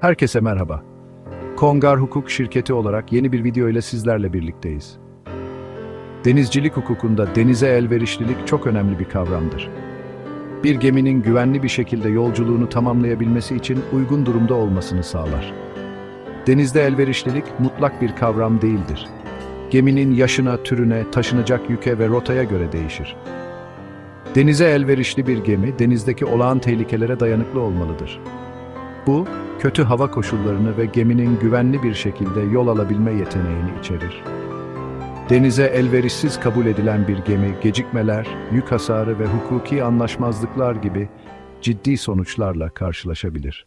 Herkese merhaba. Kongar Hukuk Şirketi olarak yeni bir video ile sizlerle birlikteyiz. Denizcilik hukukunda denize elverişlilik çok önemli bir kavramdır. Bir geminin güvenli bir şekilde yolculuğunu tamamlayabilmesi için uygun durumda olmasını sağlar. Denizde elverişlilik mutlak bir kavram değildir. Geminin yaşına, türüne, taşınacak yüke ve rotaya göre değişir. Denize elverişli bir gemi, denizdeki olağan tehlikelere dayanıklı olmalıdır. Bu, kötü hava koşullarını ve geminin güvenli bir şekilde yol alabilme yeteneğini içerir. Denize elverişsiz kabul edilen bir gemi, gecikmeler, yük hasarı ve hukuki anlaşmazlıklar gibi ciddi sonuçlarla karşılaşabilir.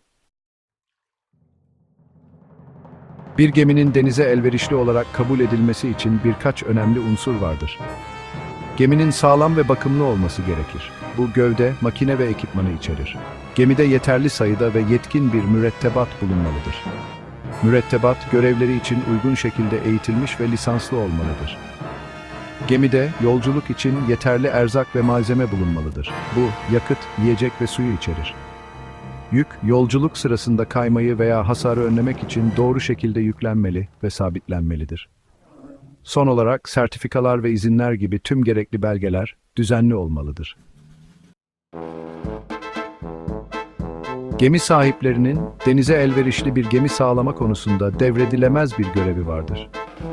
Bir geminin denize elverişli olarak kabul edilmesi için birkaç önemli unsur vardır. Geminin sağlam ve bakımlı olması gerekir. Bu gövde, makine ve ekipmanı içerir. Gemide yeterli sayıda ve yetkin bir mürettebat bulunmalıdır. Mürettebat, görevleri için uygun şekilde eğitilmiş ve lisanslı olmalıdır. Gemide, yolculuk için yeterli erzak ve malzeme bulunmalıdır. Bu, yakıt, yiyecek ve suyu içerir. Yük, yolculuk sırasında kaymayı veya hasarı önlemek için doğru şekilde yüklenmeli ve sabitlenmelidir. Son olarak sertifikalar ve izinler gibi tüm gerekli belgeler düzenli olmalıdır. Gemi sahiplerinin denize elverişli bir gemi sağlama konusunda devredilemez bir görevi vardır.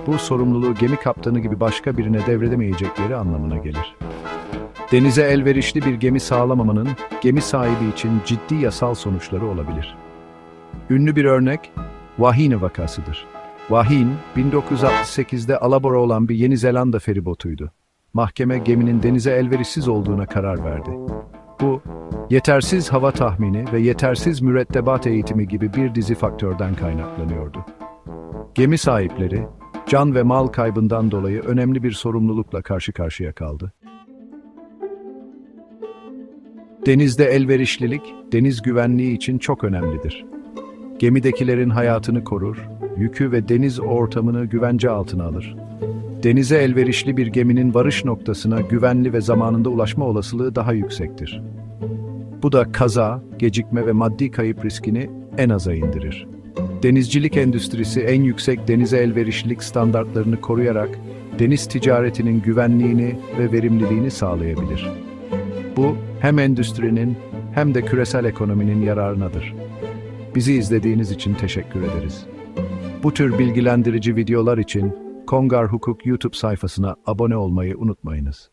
Bu sorumluluğu gemi kaptanı gibi başka birine devredemeyecekleri anlamına gelir. Denize elverişli bir gemi sağlamamanın gemi sahibi için ciddi yasal sonuçları olabilir. Ünlü bir örnek Wahine vakasıdır. Wahin, 1968'de alabora olan bir Yeni Zelanda feribotuydu. Mahkeme geminin denize elverişsiz olduğuna karar verdi. Bu, yetersiz hava tahmini ve yetersiz mürettebat eğitimi gibi bir dizi faktörden kaynaklanıyordu. Gemi sahipleri, can ve mal kaybından dolayı önemli bir sorumlulukla karşı karşıya kaldı. Denizde elverişlilik, deniz güvenliği için çok önemlidir. Gemidekilerin hayatını korur, yükü ve deniz ortamını güvence altına alır. Denize elverişli bir geminin varış noktasına güvenli ve zamanında ulaşma olasılığı daha yüksektir. Bu da kaza, gecikme ve maddi kayıp riskini en aza indirir. Denizcilik endüstrisi en yüksek denize elverişlilik standartlarını koruyarak deniz ticaretinin güvenliğini ve verimliliğini sağlayabilir. Bu hem endüstrinin hem de küresel ekonominin yararınadır. Bizi izlediğiniz için teşekkür ederiz. Bu tür bilgilendirici videolar için Kongar Hukuk YouTube sayfasına abone olmayı unutmayınız.